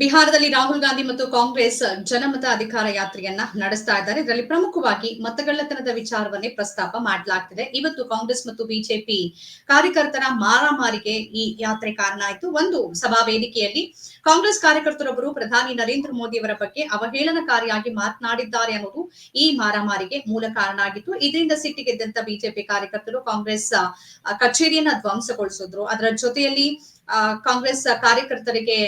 ಬಿಹಾರದಲ್ಲಿ ರಾಹುಲ್ ಗಾಂಧಿ ಮತ್ತು ಕಾಂಗ್ರೆಸ್ ಜನಮತ ಅಧಿಕಾರ ಯಾತ್ರೆಯನ್ನ ನಡೆಸ್ತಾ ಇದ್ದಾರೆ. ಇದರಲ್ಲಿ ಪ್ರಮುಖವಾಗಿ ಮತಗಳ್ಳತನದ ವಿಚಾರವನ್ನೇ ಪ್ರಸ್ತಾಪ ಮಾಡಲಾಗ್ತಿದೆ. ಇವತ್ತು ಕಾಂಗ್ರೆಸ್ ಮತ್ತು ಬಿಜೆಪಿ ಕಾರ್ಯಕರ್ತರ ಮಾರಾಮಾರಿಗೆ ಈ ಯಾತ್ರೆ ಕಾರಣ ಆಯಿತು. ಒಂದು ಸಭಾ ವೇದಿಕೆಯಲ್ಲಿ ಕಾಂಗ್ರೆಸ್ ಕಾರ್ಯಕರ್ತರೊಬ್ಬರು ಪ್ರಧಾನಿ ನರೇಂದ್ರ ಮೋದಿ ಅವರ ಬಗ್ಗೆ ಅವಹೇಳನಕಾರಿಯಾಗಿ ಮಾತನಾಡಿದ್ದಾರೆ ಅನ್ನೋದು ಈ ಮಾರಾಮಾರಿಗೆ ಮೂಲ ಕಾರಣ ಆಗಿತ್ತು. ಇದರಿಂದ ಸಿಟ್ಟಿಗೆದ್ದಂತ ಬಿಜೆಪಿ ಕಾರ್ಯಕರ್ತರು ಕಾಂಗ್ರೆಸ್ ಕಚೇರಿಯನ್ನ ಧ್ವಂಸಗೊಳಿಸಿದ್ರು. ಅದರ ಜೊತೆಯಲ್ಲಿ ಕಾಂಗ್ರೆಸ್ ಕಾರ್ಯಕರ್ತರಿಗೆ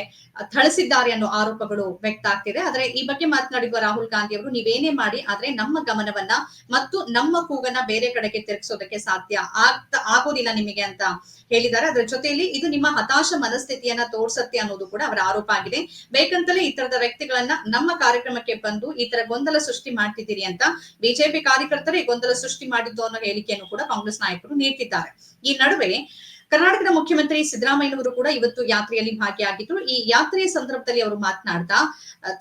ಥಳಿಸಿದ್ದಾರೆ ಅನ್ನೋ ಆರೋಪಗಳು ವ್ಯಕ್ತ ಆಗ್ತಿದೆ. ಆದ್ರೆ ಈ ಬಗ್ಗೆ ಮಾತನಾಡಿರುವ ರಾಹುಲ್ ಗಾಂಧಿ ಅವರು, ನೀವೇನೇ ಮಾಡಿ, ಆದ್ರೆ ನಮ್ಮ ಗಮನವನ್ನ ಮತ್ತು ನಮ್ಮ ಕೂಗನ್ನ ಬೇರೆ ಕಡೆಗೆ ತಿರುಗಿಸೋದಕ್ಕೆ ಸಾಧ್ಯ ಆಗ್ತಾ ಆಗೋದಿಲ್ಲ ನಿಮಗೆ ಅಂತ ಹೇಳಿದ್ದಾರೆ. ಅದರ ಜೊತೆಯಲ್ಲಿ ಇದು ನಿಮ್ಮ ಹತಾಶ ಮನಸ್ಥಿತಿಯನ್ನ ತೋರ್ಸತ್ತೆ ಅನ್ನೋದು ಕೂಡ ಅವರ ಆರೋಪ ಆಗಿದೆ. ಬೇಕಂತಲೇ ಈ ತರದ ವ್ಯಕ್ತಿಗಳನ್ನ ನಮ್ಮ ಕಾರ್ಯಕ್ರಮಕ್ಕೆ ಬಂದು ಈ ತರ ಗೊಂದಲ ಸೃಷ್ಟಿ ಮಾಡ್ತಿದ್ದೀರಿ ಅಂತ ಬಿಜೆಪಿ ಕಾರ್ಯಕರ್ತರೇ ಗೊಂದಲ ಸೃಷ್ಟಿ ಮಾಡಿದ್ದು ಅನ್ನೋ ಹೇಳಿಕೆಯನ್ನು ಕೂಡ ಕಾಂಗ್ರೆಸ್ ನಾಯಕರು ನೀಡ್ತಿದ್ದಾರೆ. ಈ ನಡುವೆ ಕರ್ನಾಟಕದ ಮುಖ್ಯಮಂತ್ರಿ ಸಿದ್ದರಾಮಯ್ಯನವರು ಕೂಡ ಇವತ್ತು ಯಾತ್ರೆಯಲ್ಲಿ ಭಾಗಿಯಾಗಿದ್ರು. ಈ ಯಾತ್ರೆಯ ಸಂದರ್ಭದಲ್ಲಿ ಅವರು ಮಾತನಾಡ್ತಾ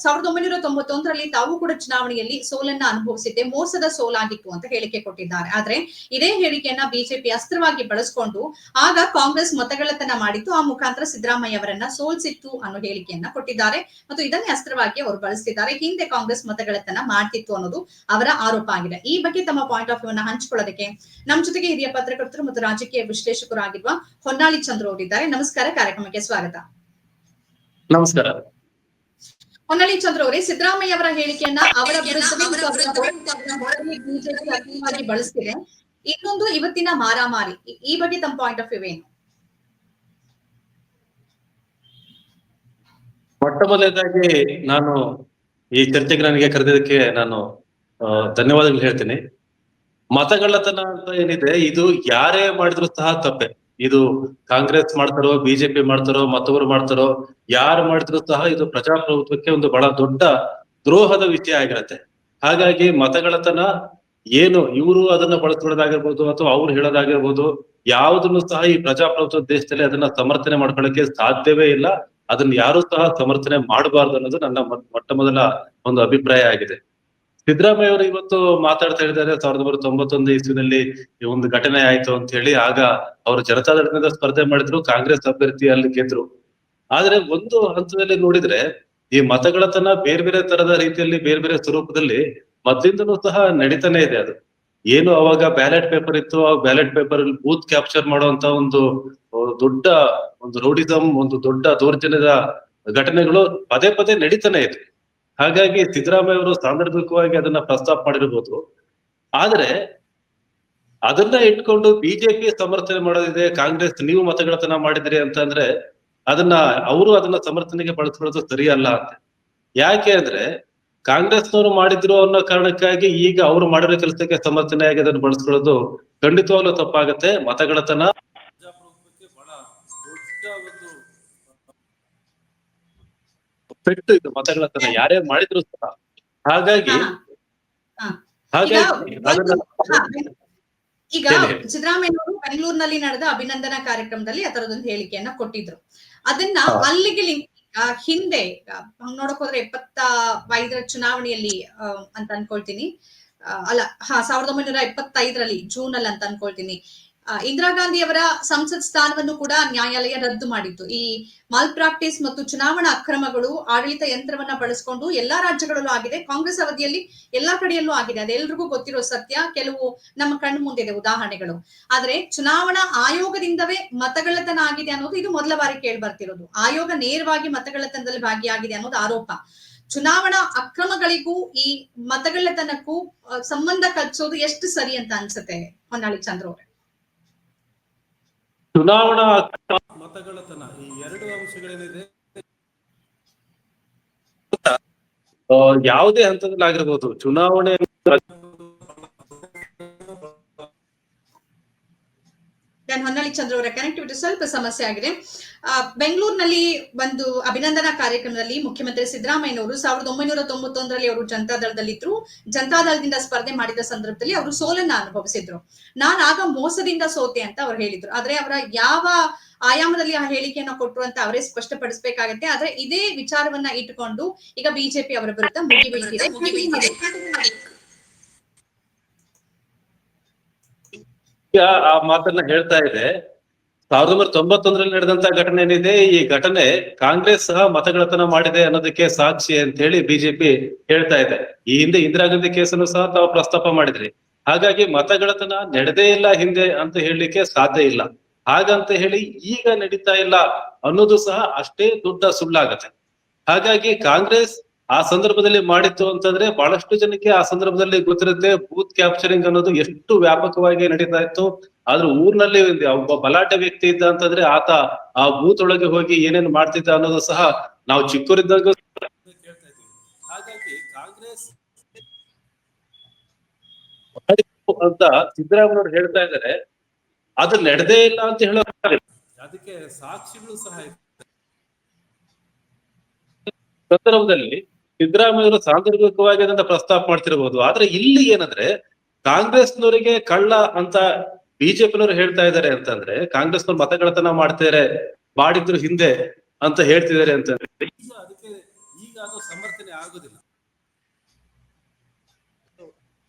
ಸಾವಿರದ ಒಂಬೈನೂರ ತೊಂಬತ್ತೊಂದರಲ್ಲಿ ತಾವು ಕೂಡ ಚುನಾವಣೆಯಲ್ಲಿ ಸೋಲನ್ನ ಅನುಭವಿಸಿದ್ದೆ, ಮೋಸದ ಸೋಲಾಗಿತ್ತು ಅಂತ ಹೇಳಿಕೆ ಕೊಟ್ಟಿದ್ದಾರೆ. ಆದ್ರೆ ಇದೇ ಹೇಳಿಕೆಯನ್ನ ಬಿಜೆಪಿ ಅಸ್ತ್ರವಾಗಿ ಬಳಸಿಕೊಂಡು ಆಗ ಕಾಂಗ್ರೆಸ್ ಮತಗಳತನ ಮಾಡಿತ್ತು. ಆ ಮುಖಾಂತರ ಸಿದ್ದರಾಮಯ್ಯ ಅವರನ್ನ ಸೋಲ್ಸಿತ್ತು ಅನ್ನೋ ಹೇಳಿಕೆಯನ್ನ ಕೊಟ್ಟಿದ್ದಾರೆ. ಮತ್ತು ಇದನ್ನೇ ಅಸ್ತ್ರವಾಗಿ ಅವರು ಬಳಸ್ತಿದ್ದಾರೆ. ಹಿಂದೆ ಕಾಂಗ್ರೆಸ್ ಮತಗಳತನ ಮಾಡ್ತಿತ್ತು ಅನ್ನೋದು ಅವರ ಆರೋಪ ಆಗಿದೆ. ಈ ಬಗ್ಗೆ ತಮ್ಮ ಪಾಯಿಂಟ್ ಆಫ್ ವ್ಯೂ ಅನ್ನ ಹಂಚಿಕೊಳ್ಳೋದಕ್ಕೆ ನಮ್ಮ ಜೊತೆಗೆ ಹಿರಿಯ ಪತ್ರಕರ್ತರು ಮತ್ತು ರಾಜಕೀಯ ವಿಶ್ಲೇಷಕರು ಆಗಿರುವ ಹೊನ್ನಾಳಿ ಚಂದ್ರ ಅವರಿದ್ದಾರೆ. ನಮಸ್ಕಾರ ಕಾರ್ಯಕ್ರಮಕ್ಕೆ ಸ್ವಾಗತ. ನಮಸ್ಕಾರ. ಹೊನ್ನಾಳಿ ಚಂದ್ರ ಅವರೇ ಸಿದ್ದರಾಮಯ್ಯ ಅವರ ಹೇಳಿಕೆಯನ್ನ ಅವರ ಬಿಜೆಪಿ ಬಳಸ್ತಿದೆ. ಇನ್ನೊಂದು ಇವತ್ತಿನ ಮಾರಾಮಾರಿ. ಈ- ಬಗ್ಗೆ ತಮ್ಮ ಪಾಯಿಂಟ್ ಆಫ್ ವ್ಯೂ ಏನು? ಮೊಟ್ಟ ಮೊದಲನೇದಾಗಿ ನಾನು ಈ ಚರ್ಚೆಗೆ ನನಗೆ ಕರೆದಿದ್ದಕ್ಕೆ ನಾನು ಧನ್ಯವಾದಗಳು ಹೇಳ್ತೀನಿ. ಮತಗಳ್ಳತನ ಅಂತ ಏನಿದೆ ಇದು ಯಾರೇ ಮಾಡಿದ್ರು ಸಹ ತಪ್ಪೆ. ಇದು ಕಾಂಗ್ರೆಸ್ ಮಾಡ್ತಾರೋ, ಬಿಜೆಪಿ ಮಾಡ್ತಾರೋ ಮತ್ತೊಬ್ಬರು ಮಾಡ್ತಾರೋ, ಯಾರು ಮಾಡಿದ್ರು ಸಹ ಇದು ಪ್ರಜಾಪ್ರಭುತ್ವಕ್ಕೆ ಒಂದು ಬಹಳ ದೊಡ್ಡ ದ್ರೋಹದ ವಿಷಯ ಆಗಿರತ್ತೆ. ಹಾಗಾಗಿ ಮತಗಳತನ ಏನು, ಇವರು ಅದನ್ನ ಬಳಸ್ಕೊಳ್ಳೋದಾಗಿರ್ಬೋದು ಅಥವಾ ಅವ್ರು ಹೇಳೋದಾಗಿರ್ಬೋದು, ಯಾವುದನ್ನು ಸಹ ಈ ಪ್ರಜಾಪ್ರಭುತ್ವ ದೇಶದಲ್ಲಿ ಅದನ್ನ ಸಮರ್ಥನೆ ಮಾಡ್ಕೊಳ್ಳಕ್ಕೆ ಸಾಧ್ಯವೇ ಇಲ್ಲ. ಅದನ್ನ ಯಾರು ಸಹ ಸಮರ್ಥನೆ ಮಾಡಬಾರ್ದು ಅನ್ನೋದು ನನ್ನ ಮೊಟ್ಟ ಮೊದಲ ಒಂದು ಅಭಿಪ್ರಾಯ ಆಗಿದೆ. ಸಿದ್ದರಾಮಯ್ಯ ಅವರು ಇವತ್ತು ಮಾತಾಡ್ತಾ ಇದ್ದಾರೆ. ಸಾವಿರದ ಒಂಬೈನೂರ ತೊಂಬತ್ತೊಂದು ಇಸ್ವಿನಲ್ಲಿ ಈ ಒಂದು ಘಟನೆ ಆಯ್ತು ಅಂತ ಹೇಳಿ ಆಗ ಅವರು ಜನತಾದಳದಿಂದ ಸ್ಪರ್ಧೆ ಮಾಡಿದ್ರು, ಕಾಂಗ್ರೆಸ್ ಅಭ್ಯರ್ಥಿ ಅಲ್ಲಿ ಗೆದ್ರು. ಆದ್ರೆ ಒಂದು ಹಂತದಲ್ಲಿ ನೋಡಿದ್ರೆ ಈ ಮತಗಳತನ ಬೇರೆ ಬೇರೆ ತರದ ರೀತಿಯಲ್ಲಿ ಬೇರೆ ಬೇರೆ ಸ್ವರೂಪದಲ್ಲಿ ಮತದಿಂದಲೂ ಸಹ ನಡೀತಾನೆ ಇದೆ ಅದು. ಏನು ಅವಾಗ ಬ್ಯಾಲೆಟ್ ಪೇಪರ್ ಇತ್ತು, ಆ ಬ್ಯಾಲೆಟ್ ಪೇಪರ್ ಅಲ್ಲಿ ಬೂತ್ ಕ್ಯಾಪ್ಚರ್ ಮಾಡುವಂತ ಒಂದು ದೊಡ್ಡ ಒಂದು ರೌಡಿಸಮ್ ಒಂದು ದೊಡ್ಡ ದೌರ್ಜನ್ಯದ ಘಟನೆಗಳು ಪದೇ ಪದೇ ನಡೀತಾನೆ ಇದೆ. ಹಾಗಾಗಿ ಸಿದ್ದರಾಮಯ್ಯ ಅವರು ಸಾಂದರ್ಭಿಕವಾಗಿ ಅದನ್ನ ಪ್ರಸ್ತಾಪ ಮಾಡಿರ್ಬೋದು. ಆದ್ರೆ ಅದನ್ನ ಇಟ್ಕೊಂಡು ಬಿಜೆಪಿ ಸಮರ್ಥನೆ ಮಾಡೋದಿದೆ, ಕಾಂಗ್ರೆಸ್ ನೀವು ಮತಗಳತನ ಮಾಡಿದ್ರಿ ಅಂತಂದ್ರೆ ಅದನ್ನ ಅವರು ಅದನ್ನ ಸಮರ್ಥನೆಗೆ ಬಳಸ್ಕೊಳ್ಳೋದು ಸರಿಯಲ್ಲ ಅಂತ. ಯಾಕೆ ಅಂದ್ರೆ ಕಾಂಗ್ರೆಸ್ನವರು ಮಾಡಿದ್ರು ಅನ್ನೋ ಕಾರಣಕ್ಕಾಗಿ ಈಗ ಅವರು ಮಾಡಿರೋ ಕೆಲಸಕ್ಕೆ ಸಮರ್ಥನೆಯಾಗಿ ಅದನ್ನು ಬಳಸ್ಕೊಳ್ಳೋದು ಖಂಡಿತವಾಗ್ಲೂ ತಪ್ಪಾಗತ್ತೆ. ಮತಗಳತನ ಪೆಟ್ಟು ಇದು ಮತಗಳನ್ನ ಯಾರ್ಯಾರು ಮಾಡಿದ್ರು ಸಹ. ಹಾಗಾಗಿ ಈಗ ಸಿದ್ದರಾಮಯ್ಯ ಅವರು ಬೆಂಗಳೂರಿನಲ್ಲಿ ನಡೆದ ಅಭಿನಂದನಾ ಕಾರ್ಯಕ್ರಮದಲ್ಲಿ ಆ ತರದೊಂದು ಹೇಳಿಕೆಯನ್ನ ಕೊಟ್ಟಿದ್ರು. ಅದನ್ನ ಅಲ್ಲಿಗೆ ಲಿಂಕ್ ಹಿಂದೆ ನೋಡಕ್ ಹೋದ್ರೆ ಎಪ್ಪತ್ತ ಐದರ ಚುನಾವಣೆಯಲ್ಲಿ ಅಂತ ಅನ್ಕೊಳ್ತೀನಿ. ಅಲ್ಲ ಹಾ ಸಾವಿರದ ಒಂಬೈನೂರ ಎಪ್ಪತ್ತೈದರಲ್ಲಿ ಜೂನ್ ಅಲ್ಲಿ ಅಂತ ಅನ್ಕೊಳ್ತೀನಿ. ಇಂದಿರಾ ಗಾಂಧಿ ಅವರ ಸಂಸತ್ ಸ್ಥಾನವನ್ನು ಕೂಡ ನ್ಯಾಯಾಲಯ ರದ್ದು ಮಾಡಿತ್ತು. ಈ ಮಾಲ್ ಪ್ರಾಕ್ಟೀಸ್ ಮತ್ತು ಚುನಾವಣಾ ಅಕ್ರಮಗಳು ಆಡಳಿತ ಯಂತ್ರವನ್ನ ಬಳಸಿಕೊಂಡು ಎಲ್ಲಾ ರಾಜ್ಯಗಳಲ್ಲೂ ಆಗಿದೆ. ಕಾಂಗ್ರೆಸ್ ಅವಧಿಯಲ್ಲಿ ಎಲ್ಲಾ ಕಡೆಯಲ್ಲೂ ಆಗಿದೆ. ಅದೆಲ್ಲರಿಗೂ ಗೊತ್ತಿರೋ ಸತ್ಯ ಕೆಲವು ನಮ್ಮ ಕಣ್ಣು ಮುಂದಿದೆ ಉದಾಹರಣೆಗಳು. ಆದ್ರೆ ಚುನಾವಣಾ ಆಯೋಗದಿಂದವೇ ಮತಗಳತನ ಆಗಿದೆ ಅನ್ನೋದು ಇದು ಮೊದಲ ಬಾರಿ ಕೇಳಿ ಬರ್ತಿರೋದು. ಆಯೋಗ ನೇರವಾಗಿ ಮತಗಳತನದಲ್ಲಿ ಭಾಗಿಯಾಗಿದೆ ಅನ್ನೋದು ಆರೋಪ. ಚುನಾವಣಾ ಅಕ್ರಮಗಳಿಗೂ ಈ ಮತಗಳ್ಳತನಕ್ಕೂ ಆ, ಸಂಬಂಧ ಕಲ್ಪಿಸೋದು ಎಷ್ಟು ಸರಿ ಅಂತ ಅನ್ಸುತ್ತೆ ಹೊನ್ನಾಳಿ ಚಂದ್ರ ಅವ್ರೆ ಚುನಾವಣಾ ಮತಗಳತನ ಈ ಎರಡು ಅಂಶಗಳೇನಿದೆ? ಆ, ಯಾವುದೇ ಹಂತದಲ್ಲಿ ಆಗಿರ್ಬೋದು. ಚುನಾವಣೆ ನಾನು ಹೊನ್ನಾಳಿ ಚಂದ್ರ ಅವರ ಕನೆಕ್ಟಿವಿಟಿ ಸ್ವಲ್ಪ ಸಮಸ್ಯೆ ಆಗಿದೆ. ಬೆಂಗಳೂರಿನಲ್ಲಿ ಒಂದು ಅಭಿನಂದನಾ ಕಾರ್ಯಕ್ರಮದಲ್ಲಿ ಮುಖ್ಯಮಂತ್ರಿ ಸಿದ್ದರಾಮಯ್ಯನವರು ಸಾವಿರದ ಒಂಬೈನೂರ ತೊಂಬತ್ತೊಂದರಲ್ಲಿ ಅವರು ಜನತಾದಳದಲ್ಲಿದ್ರು ಜನತಾದಳದಿಂದ ಸ್ಪರ್ಧೆ ಮಾಡಿದ ಸಂದರ್ಭದಲ್ಲಿ ಅವರು ಸೋಲನ್ನ ಅನುಭವಿಸಿದ್ರು. ನಾನು ಆಗ ಮೋಸದಿಂದ ಸೋತೆ ಅಂತ ಅವ್ರು ಹೇಳಿದ್ರು. ಆದ್ರೆ ಅವರ ಯಾವ ಆಯಾಮದಲ್ಲಿ ಆ ಹೇಳಿಕೆಯನ್ನ ಕೊಟ್ಟರು ಅಂತ ಅವರೇ ಸ್ಪಷ್ಟಪಡಿಸಬೇಕಾಗತ್ತೆ. ಆದ್ರೆ ಇದೇ ವಿಚಾರವನ್ನ ಇಟ್ಟುಕೊಂಡು ಈಗ ಬಿಜೆಪಿ ಅವರ ವಿರುದ್ಧ ಮುಗಿಬೀಳ್ತಿದೆ. ಈಗ ಆ ಮಾತನ್ನ ಹೇಳ್ತಾ ಇದೆ. ಸಾವಿರದ ಒಂಬೈನೂರ ತೊಂಬತ್ತೊಂದರಲ್ಲಿ ನಡೆದಂತ ಘಟನೆ ಏನಿದೆ, ಈ ಘಟನೆ ಕಾಂಗ್ರೆಸ್ ಸಹ ಮತಗಳತನ ಮಾಡಿದೆ ಅನ್ನೋದಕ್ಕೆ ಸಾಕ್ಷಿ ಅಂತ ಹೇಳಿ ಬಿಜೆಪಿ ಹೇಳ್ತಾ ಇದೆ. ಈ ಹಿಂದೆ ಇಂದಿರಾ ಗಾಂಧಿ ಕೇಸನ್ನು ಸಹ ತಾವು ಪ್ರಸ್ತಾಪ ಮಾಡಿದ್ರಿ. ಹಾಗಾಗಿ ಮತಗಳತನ ನಡೆದೇ ಇಲ್ಲ ಹಿಂದೆ ಅಂತ ಹೇಳಲಿಕ್ಕೆ ಸಾಧ್ಯ ಇಲ್ಲ. ಹಾಗಂತ ಹೇಳಿ ಈಗ ನಡೀತಾ ಇಲ್ಲ ಅನ್ನೋದು ಸಹ ಅಷ್ಟೇ ದೊಡ್ಡ ಸುಳ್ಳಾಗತ್ತೆ. ಹಾಗಾಗಿ ಕಾಂಗ್ರೆಸ್ ಆ ಸಂದರ್ಭದಲ್ಲಿ ಮಾಡಿತ್ತು ಅಂತಂದ್ರೆ ಬಹಳಷ್ಟು ಜನಕ್ಕೆ ಆ ಸಂದರ್ಭದಲ್ಲಿ ಗೊತ್ತಿರುತ್ತೆ ಬೂತ್ ಕ್ಯಾಪ್ಚರಿಂಗ್ ಅನ್ನೋದು ಎಷ್ಟು ವ್ಯಾಪಕವಾಗಿ ನಡೀತಾ ಇತ್ತು ಆದ್ರೆ ಊರ್ನಲ್ಲಿ ಒಬ್ಬ ಬಲಾಢ್ಯ ವ್ಯಕ್ತಿ ಇದ್ದ ಅಂತಂದ್ರೆ ಆತ ಆ ಬೂತ್ ಒಳಗೆ ಹೋಗಿ ಏನೇನ್ ಮಾಡ್ತಿದ್ದ ಅನ್ನೋದು ಸಹ ನಾವು ಚಿಕ್ಕವರಿದ್ದಾಗ ಹಾಗಾಗಿ ಕಾಂಗ್ರೆಸ್ ಅಂತ ಸಿದ್ದರಾಮಯ್ಯವ್ರು ಹೇಳ್ತಾ ಇದ್ದಾರೆ ಅದು ನಡೆದೇ ಇಲ್ಲ ಅಂತ ಹೇಳೋ ಅದಕ್ಕೆ ಸಾಕ್ಷಿಗಳು ಸಹ ಸಂದರ್ಭದಲ್ಲಿ ಸಿದ್ದರಾಮಯ್ಯವರು ಸಾಂದರ್ಭಿಕವಾಗಿ ಅದನ್ನ ಪ್ರಸ್ತಾಪ ಮಾಡ್ತಿರಬಹುದು ಆದ್ರೆ ಇಲ್ಲಿ ಏನಂದ್ರೆ ಕಾಂಗ್ರೆಸ್ನವರಿಗೆ ಕಳ್ಳ ಅಂತ ಬಿಜೆಪಿನವರು ಹೇಳ್ತಾ ಇದ್ದಾರೆ ಅಂತಂದ್ರೆ ಕಾಂಗ್ರೆಸ್ನವ್ರು ಮತಗಳತನ ಮಾಡ್ತಾರೆ ಮಾಡಿದ್ರು ಹಿಂದೆ ಅಂತ ಹೇಳ್ತಿದ್ದಾರೆ ಅಂತಂದ್ರೆ ಈಗ ಅದು ಸಮರ್ಥನೆ ಆಗುದಿಲ್ಲ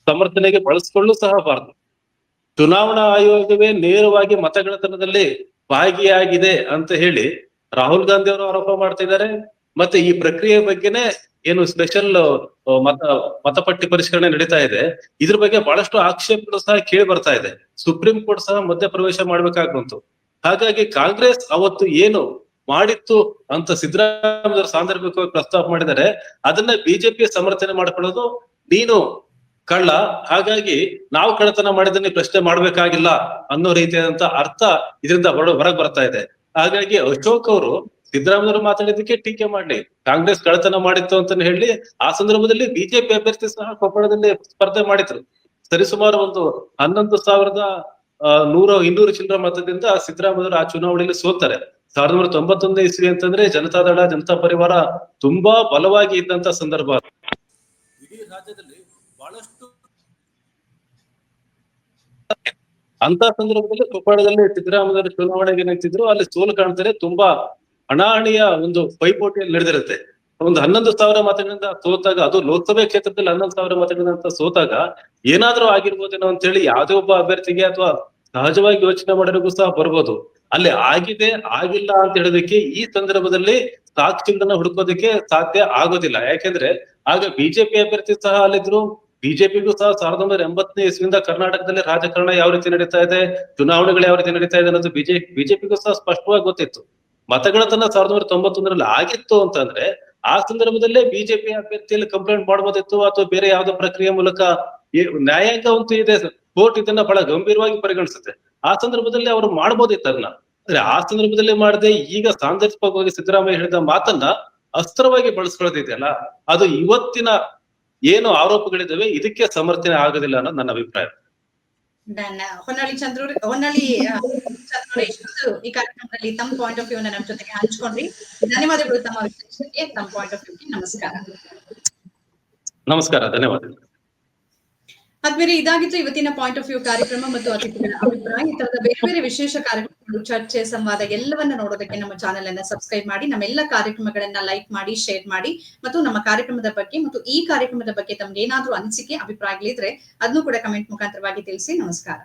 ಸಮರ್ಥನೆಗೆ ಬಳಸ್ಕೊಳ್ಳು ಸಹ ಬಾರದು ಚುನಾವಣಾ ಆಯೋಗವೇ ನೇರವಾಗಿ ಮತಗಳತನದಲ್ಲಿ ಭಾಗಿಯಾಗಿದೆ ಅಂತ ಹೇಳಿ ರಾಹುಲ್ ಗಾಂಧಿ ಅವರು ಆರೋಪ ಮಾಡ್ತಿದ್ದಾರೆ. ಮತ್ತೆ ಈ ಪ್ರಕ್ರಿಯೆ ಬಗ್ಗೆನೇ ಏನು ಸ್ಪೆಷಲ್ ಮತ, ಮತಪಟ್ಟಿ ಪರಿಷ್ಕರಣೆ ನಡೀತಾ ಇದೆ. ಇದ್ರ ಬಗ್ಗೆ ಬಹಳಷ್ಟು ಆಕ್ಷೇಪಗಳು ಸಹ ಕೇಳಿ ಬರ್ತಾ ಇದೆ. ಸುಪ್ರೀಂ ಕೋರ್ಟ್ ಸಹ ಮಧ್ಯ ಪ್ರವೇಶ ಹಾಗಾಗಿ ಕಾಂಗ್ರೆಸ್ ಅವತ್ತು ಏನು ಮಾಡಿತ್ತು ಅಂತ ಸಿದ್ದರಾಮಯ್ಯ ಸಾಂದರ್ಭಿಕವಾಗಿ ಪ್ರಸ್ತಾಪ ಮಾಡಿದರೆ ಅದನ್ನ ಬಿಜೆಪಿ ಸಮರ್ಥನೆ ಮಾಡ್ಕೊಳ್ಳೋದು ನೀನು ಕಳ್ಳ. ಹಾಗಾಗಿ ನಾವು ಕಳ್ಳತನ ಮಾಡಿದ್ದನ್ನ ಪ್ರಶ್ನೆ ಮಾಡ್ಬೇಕಾಗಿಲ್ಲ ಅನ್ನೋ ರೀತಿಯಾದಂತ ಅರ್ಥ ಇದರಿಂದ ಹೊರ, ಹೊರಗೆ ಬರ್ತಾ ಇದೆ. ಹಾಗಾಗಿ ಅಶೋಕ್ ಅವರು ಸಿದ್ದರಾಮಯ್ಯವರು ಮಾತಾಡಿದಕ್ಕೆ ಟೀಕೆ ಮಾಡಲಿ ಕಾಂಗ್ರೆಸ್ ಕಳತನ ಮಾಡಿತ್ತು ಅಂತ ಹೇಳಿ ಆ ಸಂದರ್ಭದಲ್ಲಿ ಬಿಜೆಪಿ ಅಭ್ಯರ್ಥಿ ಸಹ ಕೊಪ್ಪಳದಲ್ಲಿ ಸ್ಪರ್ಧೆ ಮಾಡಿದ್ರು. ಸರಿಸುಮಾರು ಒಂದು ಹನ್ನೊಂದು ಸಾವಿರದ ನೂರ ಇನ್ನೂರು ಚಿಲ್ಲರ ಮತದಿಂದ ಸಿದ್ದರಾಮಯ್ಯವರು ಆ ಚುನಾವಣೆಯಲ್ಲಿ ಸೋತಾರೆ. ಸಾವಿರದ ಒಂಬೈನೂರ ತೊಂಬತ್ತೊಂದನೇ ಇಸ್ವಿ ಅಂತಂದ್ರೆ ಜನತಾದಳ ಜನತಾ ಪರಿವಾರ ತುಂಬಾ ಬಲವಾಗಿ ಇದ್ದಂತ ಸಂದರ್ಭ. ಇಡೀ ರಾಜ್ಯದಲ್ಲಿ ಬಹಳಷ್ಟು ಅಂತ ಸಂದರ್ಭದಲ್ಲಿ ಕೊಪ್ಪಳದಲ್ಲಿ ಸಿದ್ದರಾಮಯ್ಯ ಚುನಾವಣೆಗೆ ನಿಂತಿದ್ರು. ಅಲ್ಲಿ ಸೋಲು ಕಾಣ್ತಾರೆ. ತುಂಬಾ ಹಣಾಹಣಿಯ ಒಂದು ಪೈಪೋಟಿಯಲ್ಲಿ ನಡೆದಿರುತ್ತೆ. ಒಂದು ಹನ್ನೊಂದು ಸಾವಿರ ಮತಗಳಿಂದ ಸೋತಾಗ, ಅದು ಲೋಕಸಭೆ ಕ್ಷೇತ್ರದಲ್ಲಿ ಹನ್ನೊಂದು ಸಾವಿರ ಮತಗಳಿಂದ ಸೋತಾಗ ಏನಾದ್ರೂ ಆಗಿರ್ಬೋದೇನೋ ಅಂತ ಹೇಳಿ ಯಾವುದೇ ಒಬ್ಬ ಅಭ್ಯರ್ಥಿಗೆ ಅಥವಾ ಸಹಜವಾಗಿ ಯೋಚನೆ ಮಾಡೋರಿಗೂ ಸಹ ಬರ್ಬೋದು. ಅಲ್ಲಿ ಆಗಿದೆ, ಆಗಿಲ್ಲ ಅಂತ ಹೇಳೋದಕ್ಕೆ ಈ ಸಂದರ್ಭದಲ್ಲಿ ಸಾಕ್ಷಿಂದನ ಹುಡುಕೋದಕ್ಕೆ ಸಾಧ್ಯ ಆಗೋದಿಲ್ಲ. ಯಾಕೆಂದ್ರೆ ಆಗ ಬಿಜೆಪಿ ಅಭ್ಯರ್ಥಿ ಸಹ ಅಲ್ಲಿದ್ರು. ಬಿಜೆಪಿಗೂ ಸಹ ಸಾವಿರದ ಒಂಬೈನೂರ ಎಂಬತ್ತನೇ ಇಸ್ವಿಯಿಂದ ಕರ್ನಾಟಕದಲ್ಲಿ ರಾಜಕಾರಣ ಯಾವ ರೀತಿ ನಡೀತಾ ಇದೆ, ಚುನಾವಣೆಗಳು ಯಾವ ರೀತಿ ನಡೀತಾ ಇದೆ ಅನ್ನೋದು ಬಿಜೆಪಿ ಬಿಜೆಪಿಗೂ ಸಹ ಸ್ಪಷ್ಟವಾಗಿ ಗೊತ್ತಿತ್ತು. ಮತಗಳತನ ಸಾವಿರದ ಒಂಬೈನೂರ ತೊಂಬತ್ತೊಂದರಲ್ಲಿ ಆಗಿತ್ತು ಅಂತಂದ್ರೆ ಆ ಸಂದರ್ಭದಲ್ಲೇ ಬಿಜೆಪಿ ಅಭ್ಯರ್ಥಿಯಲ್ಲಿ ಕಂಪ್ಲೇಂಟ್ ಮಾಡಬಹುದಿತ್ತು ಅಥವಾ ಬೇರೆ ಯಾವ್ದೋ ಪ್ರಕ್ರಿಯೆ ಮೂಲಕ ನ್ಯಾಯಾಂಗ ಅಂತೂ ಇದೆ, ಕೋರ್ಟ್ ಇದನ್ನ ಬಹಳ ಗಂಭೀರವಾಗಿ ಪರಿಗಣಿಸುತ್ತೆ. ಆ ಸಂದರ್ಭದಲ್ಲಿ ಅವರು ಮಾಡಬಹುದಿತ್ತು ಅದನ್ನ ಅಂದ್ರೆ ಆ ಸಂದರ್ಭದಲ್ಲಿ ಮಾಡದೆ ಈಗ ಸಾಂದರ್ಭಿಕವಾಗಿ ಸಿದ್ದರಾಮಯ್ಯ ಹೇಳಿದ ಮಾತನ್ನ ಅಸ್ತ್ರವಾಗಿ ಬಳಸ್ಕೊಳ್ಳೋದಿದೆಯಲ್ಲ, ಅದು ಇವತ್ತಿನ ಏನು ಆರೋಪಗಳಿದಾವೆ, ಇದಕ್ಕೆ ಸಮರ್ಥನೆ ಆಗೋದಿಲ್ಲ ಅನ್ನೋದು ನನ್ನ ಅಭಿಪ್ರಾಯ. ಆ, ಹೊನ್ನಾಳಿ ಚಂದ್ರು ಹೊನ್ನಾಳಿ ಆ, ಚಂದ್ರೇಶ್ ಇಷ್ಟು ಈ ಕಾರ್ಯಕ್ರಮದಲ್ಲಿ ತಮ್ಮ ಪಾಯಿಂಟ್ ಆಫ್ ವ್ಯೂ ನಮ್ಮ ಜೊತೆಗೆ ಹಂಚ್ಕೊಂಡ್ರಿ. ಧನ್ಯವಾದಗಳು ತಮ್ಮ ವಿಶ್ಲೇಷಣೆಗೆ ತಮ್ಮ ಪಾಯಿಂಟ್ ಆಫ್ ವ್ಯೂಗೆ ನಮಸ್ಕಾರ. ನಮಸ್ಕಾರ ಧನ್ಯವಾದಗಳು. ಆದ್ಮೇಲೆ ಇದಾಗಿತ್ತು ಇವತ್ತಿನ ಪಾಯಿಂಟ್ ಆಫ್ ವ್ಯೂ ಕಾರ್ಯಕ್ರಮ ಮತ್ತು ಅತಿಥಿಗಳ ಅಭಿಪ್ರಾಯ. ಈ ತರದ ಬೇರೆ ಬೇರೆ ವಿಶೇಷ ಕಾರ್ಯಕ್ರಮಗಳು, ಚರ್ಚೆ, ಸಂವಾದ ಎಲ್ಲವನ್ನ ನೋಡೋದಕ್ಕೆ ನಮ್ಮ ಚಾನೆಲ್ ಅನ್ನ ಸಬ್ಸ್ಕ್ರೈಬ್ ಮಾಡಿ ನಮ್ಮೆಲ್ಲ ಕಾರ್ಯಕ್ರಮಗಳನ್ನ ಲೈಕ್ ಮಾಡಿ ಶೇರ್ ಮಾಡಿ ಮತ್ತು ನಮ್ಮ ಕಾರ್ಯಕ್ರಮದ ಬಗ್ಗೆ ಮತ್ತು ಈ ಕಾರ್ಯಕ್ರಮದ ಬಗ್ಗೆ ತಮ್ಗೆ ಏನಾದ್ರೂ ಅನಿಸಿಕೆ, ಅಭಿಪ್ರಾಯಗಳಿದ್ರೆ ಅದನ್ನು ಕೂಡ ಕಮೆಂಟ್ ಮುಖಾಂತರವಾಗಿ ತಿಳಿಸಿ. ನಮಸ್ಕಾರ.